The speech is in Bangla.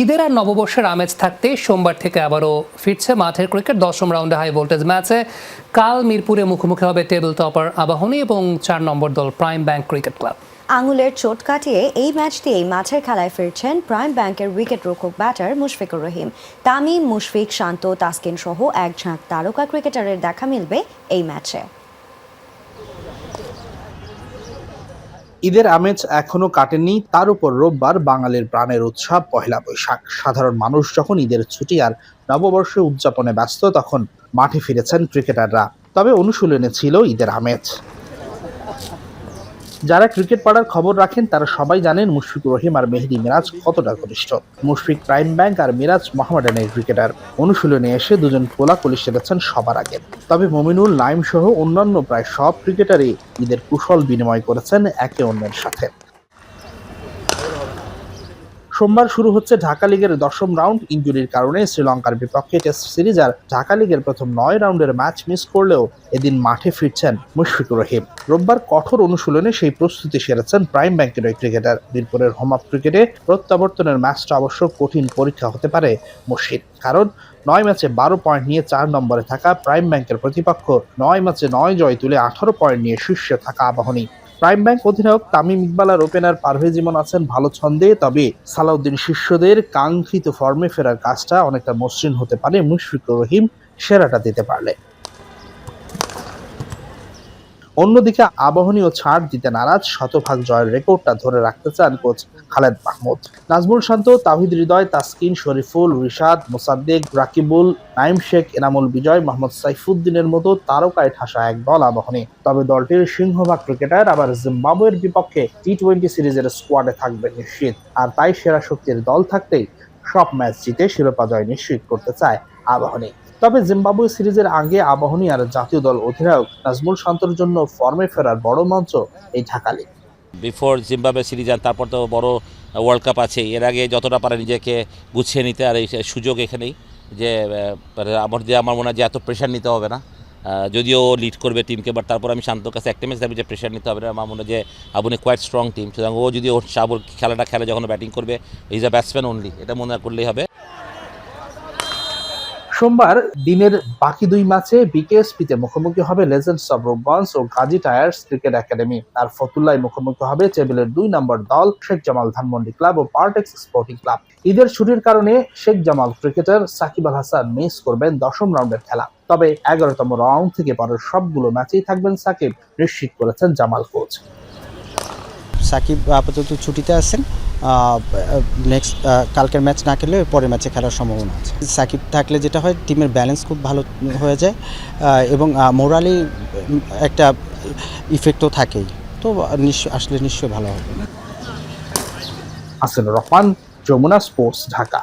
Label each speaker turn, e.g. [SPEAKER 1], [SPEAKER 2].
[SPEAKER 1] ঈদের আর নববর্ষের আমেজ থাকতে সোমবার থেকে আবারও ফিরছে মাঠের ক্রিকেট। দশম রাউন্ডে হাই ভোল্টেজ ম্যাচে কাল মিরপুরে মুখোমুখি হবে টেবিল টপার আবাহনী এবং চার নম্বর দল প্রাইম ব্যাংক ক্রিকেট ক্লাব।
[SPEAKER 2] আঙুলের চোট কাটিয়ে এই ম্যাচ দিয়েই মাঠের খেলায় ফিরছেন প্রাইম ব্যাংকের উইকেট রক্ষক ব্যাটার মুশফিকুর রহিম। তামিম, মুশফিক, শান্ত, তাসকিন সহ এক ঝাঁক তারকা ক্রিকেটারের দেখা মিলবে এই ম্যাচে।
[SPEAKER 3] ঈদের আমেজ এখনও কাটেনি। তার উপর রোববার বাঙালির প্রাণের উৎসব, পহেলা বৈশাখ। সাধারণ মানুষ যখন ঈদের ছুটি আর নববর্ষ উদযাপনে ব্যস্ত, তখন মাঠে ফিরেছেন ক্রিকেটাররা। তবে অনুশীলনে ছিল ঈদের আমেজ। যারা ক্রিকেট পাড়ার খবর রাখেন, তারা সবাই জানেন মুশফিকুর রহিম আর মেহেদি মিরাজ কতটা ঘনিষ্ঠ। মুশফিক প্রাইম ব্যাংক আর মিরাজ মোহামেডানের ক্রিকেটার। অনুশীলনে এসে দুজন কোলাকুলি সেরেছেন সবার আগে। তবে মমিনুল নাইম সহ অন্যান্য প্রায় সব ক্রিকেটারই ঈদের কুশল বিনিময় করেছেন একে অন্যের সাথে। সোমবার শুরু হচ্ছে ঢাকা লিগের দশম রাউন্ড। ইঞ্জুরির কারণে শ্রীলঙ্কার বিপক্ষে টেস্ট সিরিজ আর ঢাকা লিগের প্রথম নয় রাউন্ডের ম্যাচ মিস করলেও এদিন মাঠে ফিরছেন মুশফিকুর রহিম। রোববার কঠোর অনুশীলনে সেই প্রস্তুতি সেরেছেন প্রাইম ব্যাংকের ওই ক্রিকেটার। মিরপুরের হোম অফ ক্রিকেটে প্রত্যাবর্তনের ম্যাচটা অবশ্য কঠিন পরীক্ষা হতে পারে মুশফিক। কারণ নয় ম্যাচে বারো পয়েন্ট নিয়ে চার নম্বরে থাকা প্রাইম ব্যাংকের প্রতিপক্ষ নয় ম্যাচে নয় জয় তুলে আঠারো পয়েন্ট নিয়ে শীর্ষে থাকা আবাহনী। প্রাইম ব্যাংক অধিনায়ক তামিম ইকবাল আর ওপেনার পারভেজ ইমন আছেন ভালো ছন্দে, তবে সালাউদ্দিন শিষ্যদের কাঙ্ক্ষিত ফর্মে ফেরার কাজটা অনেকটা মসৃণ হতে পারে মুশফিকুর রহিম সেরাটা দিতে পারলে। অন্যদিকে আবাহনীও ছাড় দিতে নারাজ। শতভাগ জয়ের রেকর্ডটা ধরে রাখতে চান কোচ খালেদ মাহমুদ। নাজমুল শান্ত, তাহিদ হৃদয়, তাসকিন, শরীফুল, রিশাদ, মোসাদ্দেক, রাকিবুল নাইম শেখ, এনামুল বিজয়, মোহাম্মদ সাইফুদ্দিনের মতো তারকায় ঠাসা এক দল আবাহনী। তবে দলটির সিংহভাগ ক্রিকেটার আবার জিম্বাবুয়ের বিপক্ষে টি টোয়েন্টি সিরিজের স্কোয়াডে থাকবে নিশ্চিত। আর তাই সেরা শক্তির দল থাকতেই সব ম্যাচ জিতে শিরোপা জয় নিশ্চিত করতে চায় আবাহনী। তবে জিম্বাবুয়ে সিরিজের আগে আবাহনী আর জাতীয় দল অধিনায়ক নাজমুল শান্তর জন্য ফর্মে ফেরার বড় মঞ্চ এই Dhaka league.
[SPEAKER 4] Before Zimbabwe series আর তারপর তো বড় ওয়ার্ল্ড কাপ আছে। এর আগে যতটা পারে নিজেকে গুছিয়ে নিতে আর এই সুযোগ এখানেই যে আমার যে আমার মনে হয় যে এত প্রেশার নিতে হবে না। যদিও লিড করবে টিমকে বাট তারপর আমি শান্তর কাছে একটা ম্যাচ দাবি যে প্রেশার নিতে হবে না। আমার মনে হয় যে আবুনে কোয়াইট স্ট্রং টিম সুতরাং ও যদি ওর সাবর খেলাটা খেলে যখন ব্যাটিং করবে ইজ আ ব্যাটসম্যান অনলি এটা মনে করলেই হবে।
[SPEAKER 3] সোমবার দিনের বাকি দুই ম্যাচে বিকেএসপিতে মুখোমুখি হবে লেজেন্ডস অব রূপগঞ্জ ও গাজী টায়ার্স ক্রিকেট একাডেমি আর ফতুল্লায় মুখোমুখি হবে টেবিলের দুই নম্বর দল শেখ জামাল ধানমন্ডি ক্লাব ও পার্টেক্স স্পোর্টিং ক্লাব ঈদের ছুটির কারণে শেখ জামাল ক্রিকেটার সাকিব আল হাসান মিস করবেন দশম রাউন্ডের খেলা। তবে এগারোতম রাউন্ড থেকে পরের সবগুলো ম্যাচেই থাকবেন সাকিব নিশ্চিত করেছেন জামাল কোচ
[SPEAKER 5] সাকিব আপাতত ছুটিতে আছেন? নেক্সট কালকের ম্যাচ না খেলে পরের ম্যাচে খেলার সম্ভাবনা আছে। সাকিব থাকলে যেটা হয় টিমের ব্যালেন্স খুব ভালো হয়ে যায় এবং মোরালি একটা ইফেক্টও থাকেই। তো নিশ্চয় আসলে নিশ্চয়ই ভালো হবে।
[SPEAKER 3] আসলে রহমান, যমুনা স্পোর্টস ঢাকা।